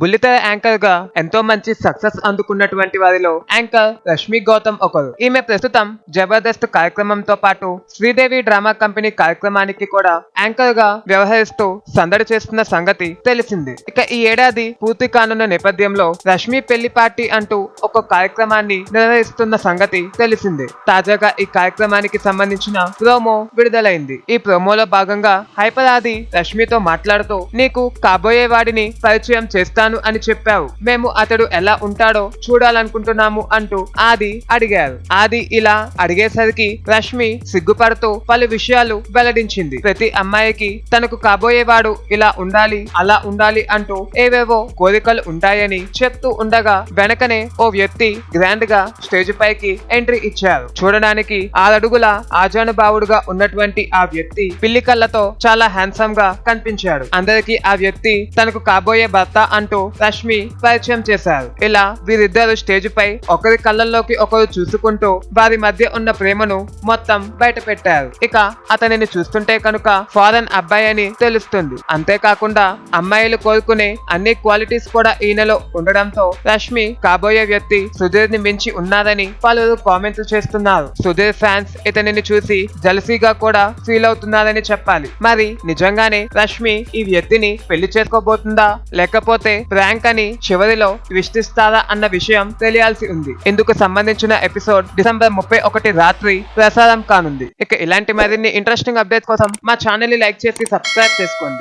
బుల్లితెర యాంకర్గా ఎంతో మంచి సక్సెస్ అందుకున్నటువంటి వారిలో యాంకర్ రష్మి గౌతమ్ ఒకరు. ఈమె ప్రస్తుతం జబర్దస్త్ కార్యక్రమంతో పాటు శ్రీదేవి డ్రామా కంపెనీ కార్యక్రమానికి కూడా యాంకర్గా వ్యవహరిస్తూ సందడి చేస్తున్న సంగతి తెలిసింది. ఇక ఈ ఏడాది పూర్తి కానున్న నేపథ్యంలో రష్మి పెళ్ళి పార్టీ అంటూ ఒక కార్యక్రమాన్ని నిర్వహిస్తున్న సంగతి తెలిసింది. తాజాగా ఈ కార్యక్రమానికి సంబంధించిన ప్రోమో విడుదలైంది. ఈ ప్రోమోలో భాగంగా హైపర్ ఆది రష్మితో మాట్లాడుతూ నీకు కాబోయే వాడిని పరిచయం చేస్తాను అని చెప్పావు. మేము అతడు ఎలా ఉంటాడో చూడాలనుకుంటున్నాము అంటూ ఆది అడిగారు. ఆది ఇలా అడిగేసరికి రష్మి సిగ్గుపడుతూ పలు విషయాలు వెల్లడించింది. ప్రతి అమ్మాయికి తనకు కాబోయేవాడు ఇలా ఉండాలి అలా ఉండాలి అంటూ ఏవేవో కోరికలు ఉంటాయని చెప్తూ ఉండగా వెనకనే ఓ వ్యక్తి గ్రాండ్గా స్టేజ్ పైకి ఎంట్రీ ఇచ్చారు. చూడడానికి ఆరడుగుల ఆజానుభావుడుగా ఉన్నటువంటి ఆ వ్యక్తి పిల్లి కళ్ళతో చాలా హ్యాండ్సమ్గా కనిపించాడు. అందరికీ ఆ వ్యక్తి తనకు కాబోయే భర్త అంటూ రష్మి పరిచయం చేశారు. ఇలా వీరిద్దరు స్టేజ్ పై ఒకరి కళ్ళల్లోకి ఒకరు చూసుకుంటూ వారి మధ్య ఉన్న ప్రేమను మొత్తం బయట పెట్టారు ఇక అతనిని చూస్తుంటే కనుక ఫారెన్ అబ్బాయి అని తెలుస్తుంది. అంతేకాకుండా అమ్మాయిలు కోరుకునే అన్ని క్వాలిటీస్ కూడా ఈయనలో ఉండడంతో రష్మి కాబోయే వ్యక్తి సుధీర్ని మించి ఉన్నారని పలువురు కామెంట్లు చేస్తున్నారు. సుధీర్ ఫ్యాన్స్ ఇతనిని చూసి జలసీగా కూడా ఫీల్ అవుతున్నారని చెప్పాలి. మరి నిజంగానే రష్మి ఈ వ్యక్తిని పెళ్ళి చేసుకోబోతుందా? లేకపోతే ప్రాంక్ అని చివరిలో విష్టిస్తారా అన్న విషయం తెలియాల్సి ఉంది. ఇందుకు సంబంధించిన ఎపిసోడ్ డిసెంబర్ ముప్పై ఒకటి రాత్రి ప్రసారం కానుంది. ఇక ఇలాంటి మరిన్ని ఇంట్రెస్టింగ్ అప్డేట్ కోసం మా ఛానల్ని లైక్ చేసి సబ్స్క్రైబ్ చేసుకోండి.